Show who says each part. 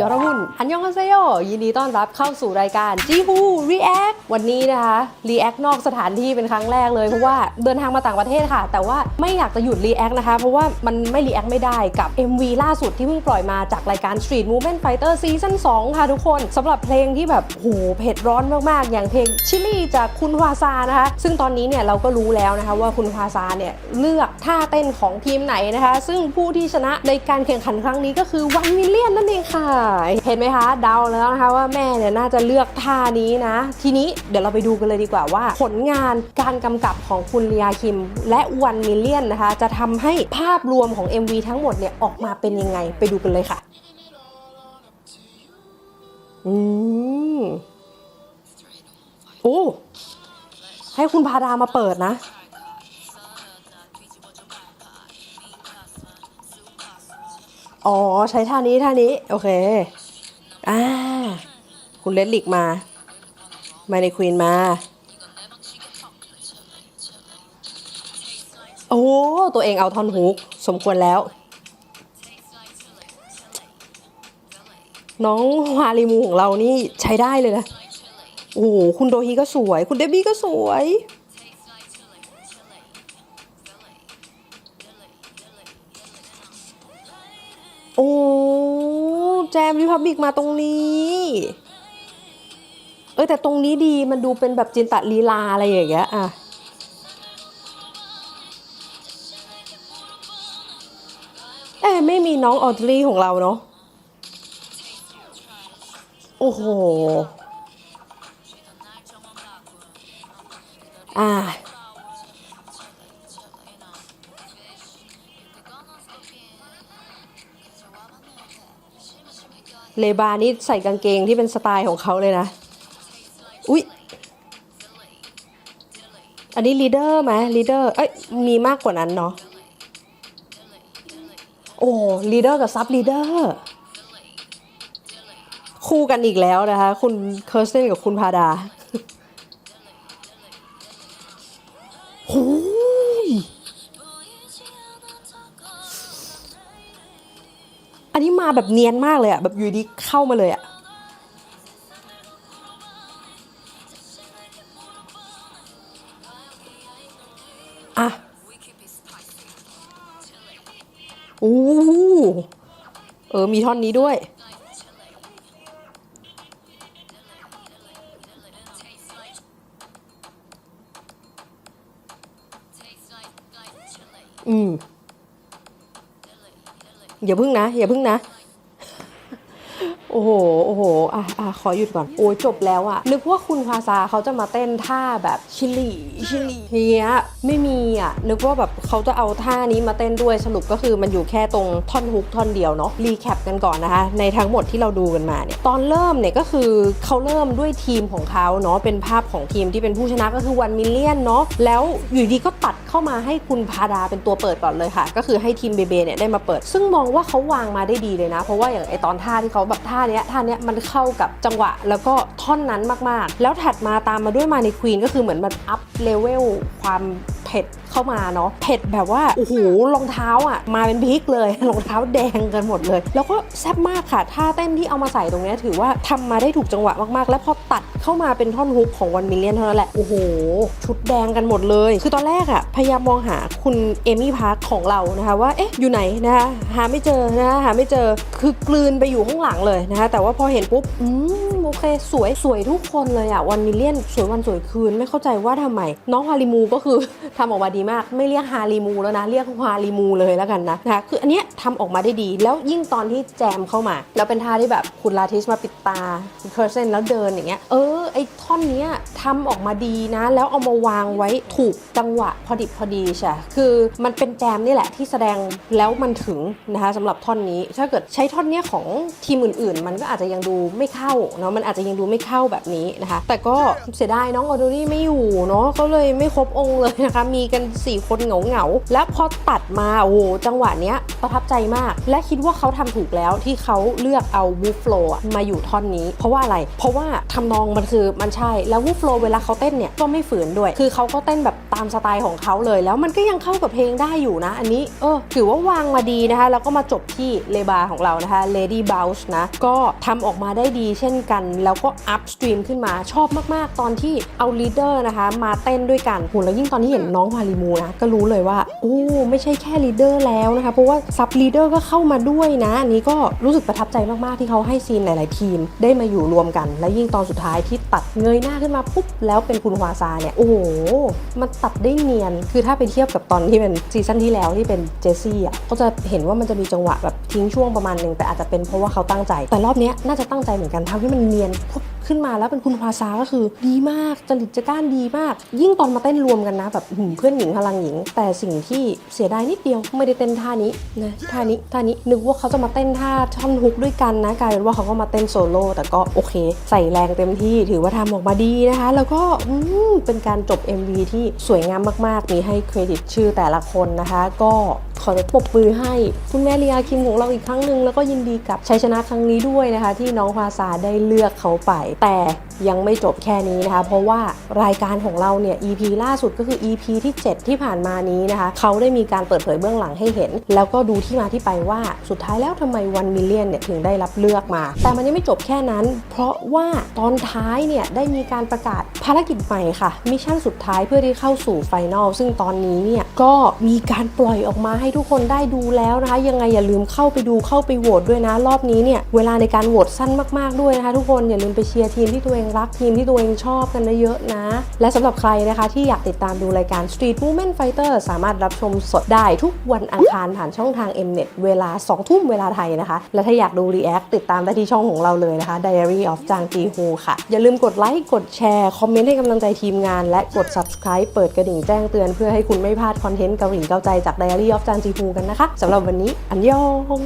Speaker 1: ยอรุ่นอันยองคาเซโยยินดีต้อนรับเข้าสู่รายการจีฮูรีแอควันนี้นะคะรีแอคนอกสถานที่เป็นครั้งแรกเลยเพราะว่าเดินทางมาต่างประเทศค่ะ แต่ว่าไม่อยากจะหยุดรีแอคนะคะ เพราะว่ามันไม่รีแอคไม่ได้กับ MV ล่าสุดที่เพิ่งปล่อยมาจากรายการ Street Movement Fighter Season 2 ค่ะทุกคนสำหรับเพลงที่แบบโหเผ็ดร้อนมากๆ อย่างเพลงชิลี่จากคุณฮวาซานะคะ ซึ่งตอนนี้เนี่ยเราก็รู้แล้วนะคะว่าคุณฮวาซาเนี่ยเลือกท่าเต้นของทีมไหนนะคะ ซึ่งผู้ที่ชนะในการแข่งขันครั้งนี้ก็คือวันมิเลียนนั่นเองค่ะเห็นไหมคะ เดาแล้วนะคะว่าแม่เนี่ยน่าจะเลือกท่านี้นะ ทีนี้เดี๋ยวเราไปดูกันเลยดีกว่าว่า ผลงานการกำกับของคุณเลียคิม และวันมิเลียนนะคะ จะทำให้ภาพรวมของ MV ทั้งหมดเนี่ยออกมาเป็นยังไงไปดูกันเลยค่ะ อืมโอ้ให้คุณพาดามาเปิดนะ อ๋อ ใช้ท่านี้ท่านี้ โอเค อ่า คุณเลดลิกมามาในควีนมา โอ้ ตัวเองเอาท่อนฮุก สมควรแล้ว น้องฮาริมูของเรานี่ใช้ได้เลยนะ โอ้คุณโดฮีก็สวย คุณเดบี้ก็สวย อ้แจมริพับบิกมาตรงนี้ เออแต่ตรงนี้ดีมันดูเป็นแบบจินตลีลาอะไรอย่างเงี้ยอะเอ้ไม่มีน้องออดรี่ของเราเนาะโอ้โห อ่า เลบานี่ใส่กางเกงที่เป็นสไตล์ของเขาเลยนะ อุ๊ย อันนี้ลีเดอร์ไหมลีเดอร์ เอ้ย มีมากกว่านั้นเนาะ โอ้ลีเดอร์กับซับลีเดอร์คู่กันอีกแล้วนะคะ คุณเคิร์สเซนกับคุณพาดา อันนี้มาแบบเนียนมากเลยอะแบบอยู่ดีเข้ามาเลยอะอะโอ้เออ มีท่อนนี้ด้วย อืม อย่าพึ่งนะ อย่าพึ่งนะ โอ้โห โอ้โห อะอะขอหยุดก่อน โอ้ยจบแล้วอะนึกว่าคุณพาซาเขาจะมาเต้นท่าแบบชิลีชิลีเฮียไม่มีอะนึกว่าแบบเขาจะเอาท่านี้มาเต้นด้วยสรุปก็คือมันอยู่แค่ตรงท่อนฮุกท่อนเดียวเนาะ รีแคปกันก่อนนะคะ ในทั้งหมดที่เราดูกันมาเนี่ย ตอนเริ่มเนี่ยก็คือเขาเริ่มด้วยทีมของเขาเนาะ เป็นภาพของทีมที่เป็นผู้ชนะก็คือวันมิเลียนเนาะ แล้วอยู่ดีก็ตัด เข้ามาให้คุณพาดาเป็นตัวเปิดก่อนเลยค่ะ ก็คือให้ทีมเบเบเนี่ยได้มาเปิด ซึ่งมองว่าเขาวางมาได้ดีเลยนะ เพราะว่าอย่างไอตอนท่าที่เขาแบบท่าเนี้ยท่าเนี้ยมันเข้ากับจังหวะ แล้วก็ท่อนนั้นมากๆ แล้วถัดมาตามมาด้วยมาในควีนก็คือเหมือนมันอัพเลเวลความ เผ็ดเข้ามาเนาะเผ็ดแบบว่าโอ้โหรองเท้าอะมาเป็นพริกเลยรองเท้าแดงกันหมดเลย แล้วก็แซ่บมากค่ะท่าเต้นที่เอามาใส่ตรงนี้ถือว่าทำมาได้ถูกจังหวะมากๆ แล้วพอตัดเข้ามาเป็นท่อนฮุกของวันมิเลียนเท่านั้นแหละโอ้โหชุดแดงกันหมดเลย คือตอนแรกอะพยายามมองหาคุณเอมี่พาร์คของเรานะคะว่าเอ๊ะอยู่ไหนนะคะหาไม่เจอนะคะหาไม่เจอคือกลืนไปอยู่ข้างหลังเลยนะคะแต่ว่าพอเห็นปุ๊บอืมโอเค สวยสวยทุกคนเลยอะวันมิเลียนสวยวันสวยคืนไม่เข้าใจว่าทำไม น้องฮาริมูก็คือทำออกมาดีมาก ไม่เรียกฮาริมูแล้วนะ เรียกฮาริมูเลยแล้วกันนะนะคะคืออันเนี้ยทำออกมาได้ดี แล้วยิ่งตอนที่แจมเข้ามา แล้วเป็นท่าที่แบบคุณลาทิสมาปิดตาเคอร์เซนแล้วเดินอย่างเงี้ยเออไอท่อนเนี้ยทำออกมาดีนะ แล้วเอามาวางไว้ถูกจังหวะพอดิบพอดีใช่คือมันเป็นแจมนี่แหละที่แสดงแล้วมันถึงนะคะสำหรับท่อนนี้ ถ้าเกิดใช้ท่อนเนี้ยของทีมอื่นๆ มันก็อาจจะยังดูไม่เข้าเนาะะมันอาจจะยังดูไม่เข้าแบบนี้นะคะ แต่ก็เสียดายน้องออโดรี่ไม่อยู่เนาะก็เลยไม่ครบองค์เลยนะคะ มีกัน 4 คนเหงาเหงาๆและพอตัดมาโอ้โหจังหวะเนี้ย ประทับใจมาก และคิดว่าเขาทำถูกแล้วที่เขาเลือกเอาวูฟโฟลมาอยู่ท่อนนี้ เพราะว่าอะไร เพราะว่าทำนองมันคือมันใช่แล้ววูฟโฟลเวลาเขาเต้นเนี่ยก็ไม่ฝืนด้วย คือเขาก็เต้นแบบตามสไตล์ของเขาเลย แล้วมันก็ยังเข้ากับเพลงได้อยู่นะ อันนี้เออถือว่าวางมาดีนะคะ แล้วก็มาจบที่เลบาของเรานะคะ Lady Bounce นะ ก็ทำออกมาได้ดีเช่นกัน แล้วก็อัพสตรีมขึ้นมาชอบมากๆ ตอนที่เอาลีดเดอร์นะคะ มาเต้นด้วยกันโหแล้วยิ่งตอนที่เห็นน้องพาริมูนะก็รู้เลยว่าโอ้ไม่ใช่แค่ลีดเดอร์แล้วนะคะ เพราะว่าซับลีดเดอร์ก็เข้ามาด้วยนะอันนี้ก็รู้สึกประทับใจมาก ๆ ที่เขาให้ซีนหลาย ๆ ทีม ได้มาอยู่รวมกัน และยิ่งตอนสุดท้ายที่ตัดเงยหน้าขึ้นมาปุ๊บ แล้วเป็นคุณฮวาซาเนี่ย โอ้โห มันตัดได้เนียน คือถ้าไปเทียบกับตอนที่เป็นซีซั่นที่แล้วที่เป็นเจสซี่อะก็จะเห็นว่ามันจะมีจังหวะแบบทิ้งช่วงประมาณหนึ่งแต่อาจจะเป็นเพราะว่าเขาตั้งใจ แต่รอบนี้น่าจะตั้งใจเหมือนกันทำให้มันเนียนปุ๊บขึ้นมาแล้วเป็นคุณพาซาก็คือดีมากจริตจักร้านดีมาก ยิ่งตอนมาเต้นรวมกันนะแบบหืมเพื่อนหญิงพลังหญิง แต่สิ่งที่เสียดายนิดเดียวไม่ได้เต้นท่านี้นะท่านี้ท่านี้นึกว่าเขาจะมาเต้นท่าช่อนฮุกด้วยกันนะกลายเป็นว่าเขาก็มาเต้นโซโล่แต่ก็โอเค ใส่แรงเต็มที่ถือว่าทำออกมาดีนะคะ แล้วก็เป็นการจบ MV ที่สวยงามมาก ๆ มีให้เครดิตชื่อแต่ละคนนะคะ ก็ ขอปรบมือให้คุณแม่เลียคิมของเราอีกครั้งหนึ่งแล้วก็ยินดีกับชัยชนะครั้งนี้ด้วยนะคะ ที่น้องพาซาได้เลือกเขาไป แต่ยังไม่จบแค่นี้นะคะ เพราะว่ารายการของเราเนี่ย EP ล่าสุดก็คือ EP ที่ 7 ที่ผ่านมานี้นะคะ เขาได้มีการเปิดเผยเบื้องหลังให้เห็น แล้วก็ดูที่มาที่ไปว่าสุดท้ายแล้วทำไมวันมิเลียนเนี่ยถึงได้รับเลือกมา แต่มันยังไม่จบแค่นั้น เพราะว่าตอนท้ายเนี่ยได้มีการประกาศภารกิจใหม่ค่ะมิชชั่นสุดท้ายเพื่อที่เข้าสู่ไฟนอลซึ่งตอนนี้เนี่ยก็มีการปล่อยออกมาให้ทุกคนได้ดูแล้วนะคะ ยังไงอย่าลืมเข้าไปดูเข้าไปโหวตด้วยนะ รอบนี้เนี่ยเวลาในการโหวตสั้นมากๆด้วยนะคะ ทุกคนอย่าลืมไปเชียร์ทีมที่ตัวเองรักทีมที่ตัวเองชอบกันเยอะๆนะ และสำหรับใครนะคะที่อยากติดตามดูรายการ Street Movement Fighter สามารถรับชมสดได้ทุกวันอังคารผ่านช่องทาง Mnet เวลา 2 ทุ่มเวลาไทยนะคะ และถ้าอยากดู React ติดตามได้ที่ช่องของเราเลยนะคะ Diary of Jang Ji Ho ค่ะ อย่าลืมกดไลค์กดแชร์ คอมเมนต์ให้กำลังใจทีมงาน และกด subscribe เปิดกระดิ่งแจ้งเตือนเพื่อให้คุณไม่พลาดคอนเทนต์เกาหลีเกาใจจาก Diary of Jang จีฟูกันนะคะสำหรับวันนี้อันยอง